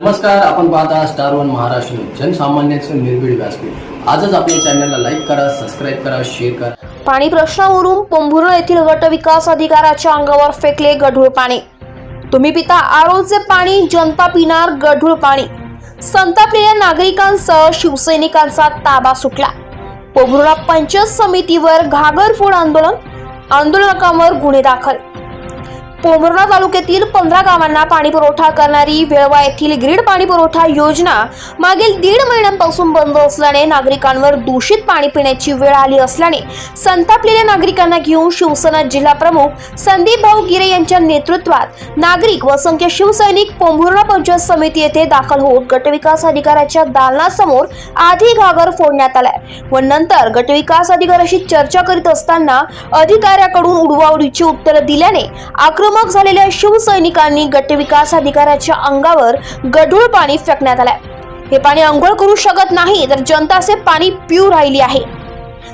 नमस्कार आपण पाहता स्टार वन महाराष्ट्र जनसामान्यांचं निर्भीड व्यासपीठ. आजच आपल्या चॅनलला लाईक करा सबस्क्राईब करा शेअर करा. पाणी प्रश्नावरून पोंभुर्णा येथील गट विकास अधिकाराच्या अंगावर फेकले गढूळ पाणी. तुम्ही पिता आरोचे पाणी जनता पिणार गढूळ पाणी. संतापलेल्या नागरिकांसह शिवसैनिकांचा ताबा सुटला. पोंभुर्णा पंचायत समितीवर घागरफोड आंदोलन आंदोलकांवर गुन्हे दाखल. पोंभुर्णा तालुक्यातील पंधरा गावांना पाणी पुरवठा करणारी वेळवा येथील ग्रीड पाणी पुरवठा योजना मागील दीड महिन्यांपासून बंद असल्याने नागरिकांवर दूषित पाणी पिण्याची वेळ आली असल्याने संतापलेल्या नागरिकांना घेऊन शिवसेना जिल्हा प्रमुख संदीप भाऊ गिरे यांच्या नेतृत्वात नागरिक व संख्या शिवसैनिक पोंभुर्णा पंचायत समिती येथे दाखल होत गटविकास अधिकाऱ्याच्या दालनासमोर आधी घागर फोडण्यात आलाय व नंतर गटविकास अधिकाऱ्याशी चर्चा करीत असताना अधिकाऱ्याकडून उडवाउडीची उत्तरं दिल्याने आक्रमक झालेल्या शिवसैनिकांनी गटविकास अधिकाऱ्याच्या अंगावर गढूळ पाणी फेकण्यात आलंय. हे पाणी अंघोळ करू शकत नाही तर जनता असे पाणी पिऊ राहिली आहे.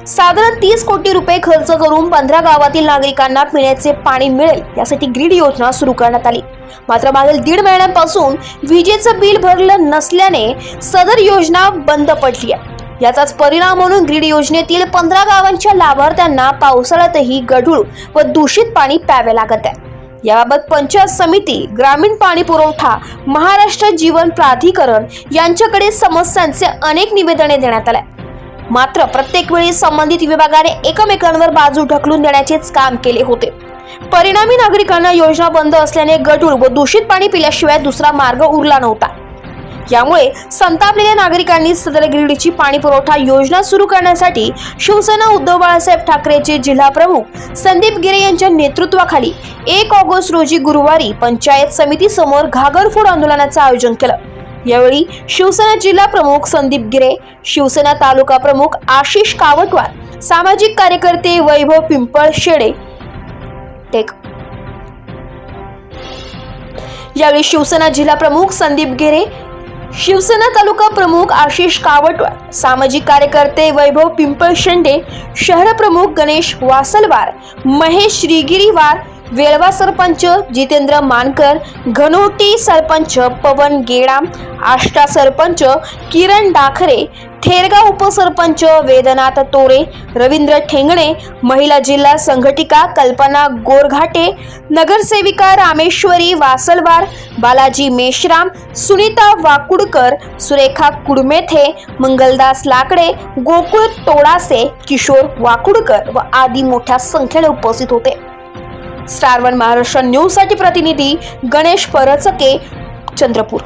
साधारण तीस कोटी रुपये खर्च करून पंधरा गावातील नागरिकांना पिण्याचे पाणी मिळेल यासाठी ग्रीड योजना सुरू करण्यात आली. मात्र मागील दीड महिन्यांपासून विजेचं बिल भरलं नसल्याने सदर योजना बंद पडली आहे याचाच परिणाम म्हणून ग्रीड योजनेतील पंधरा गावांच्या लाभार्थ्यांना पावसाळ्यातही गढूळ व दूषित पाणी प्यावे लागत आहे. याबाबत पंचायत समिती ग्रामीण पाणी पुरवठा महाराष्ट्र जीवन प्राधिकरण यांच्याकडे समस्यांचे अनेक निवेदने देण्यात आले. मात्र प्रत्येक वेळी संबंधित विभागाने एकमेकांवर बाजू ढकलून देण्याचेच काम केले होते. परिणामी नागरिकांना योजना बंद असल्याने गढूळ व दूषित पाणी पिल्याशिवाय दुसरा मार्ग उरला नव्हता. यामुळे संतापलेल्या नागरिकांनी सदर गिरडीची पाणी पुरवठा योजना सुरू करण्यासाठी शिवसेना उद्धव बाळासाहेब ठाकरेचे जिल्हा प्रमुख संदीप गिरे यांच्या नेतृत्वाखाली एक ऑगस्ट रोजी गुरुवारी पंचायत समिती समोर घागरफोड आंदोलनाचं आयोजन केलं. यावेळी शिवसेना जिल्हा प्रमुख संदीप गिरे शिवसेना तालुका प्रमुख आशिष कावटवार सामाजिक कार्यकर्ते वैभव पिंपळ शेडे टेक. यावेळी शिवसेना जिल्हा प्रमुख संदीप गिरे शिवसेना तालुका प्रमुख आशिष कावटवार सामाजिक कार्यकर्ते वैभव पिंपळ शेंडे शहर प्रमुख गणेश वासलवार महेश श्रीगिरीवार वेळवा सरपंच जितेंद्र मानकर घनोटी सरपंच पवन गेडाम आष्टा सरपंच किरण डाखरे थेरगाव उपसरपंच वेदनाथ तोरे रवींद्र ठेंगणे महिला जिल्हा संघटिका कल्पना गोरघाटे नगरसेविका रामेश्वरी वासलवार बालाजी मेश्राम सुनीता वाकुडकर सुरेखा कुडमेथे मंगलदास लाकडे गोकुळ तोडासे किशोर वाकुडकर व आदी मोठ्या संख्येने उपस्थित होते. स्टार वन महाराष्ट्र न्यूजसाठी प्रतिनिधी गणेश परचके चंद्रपूर.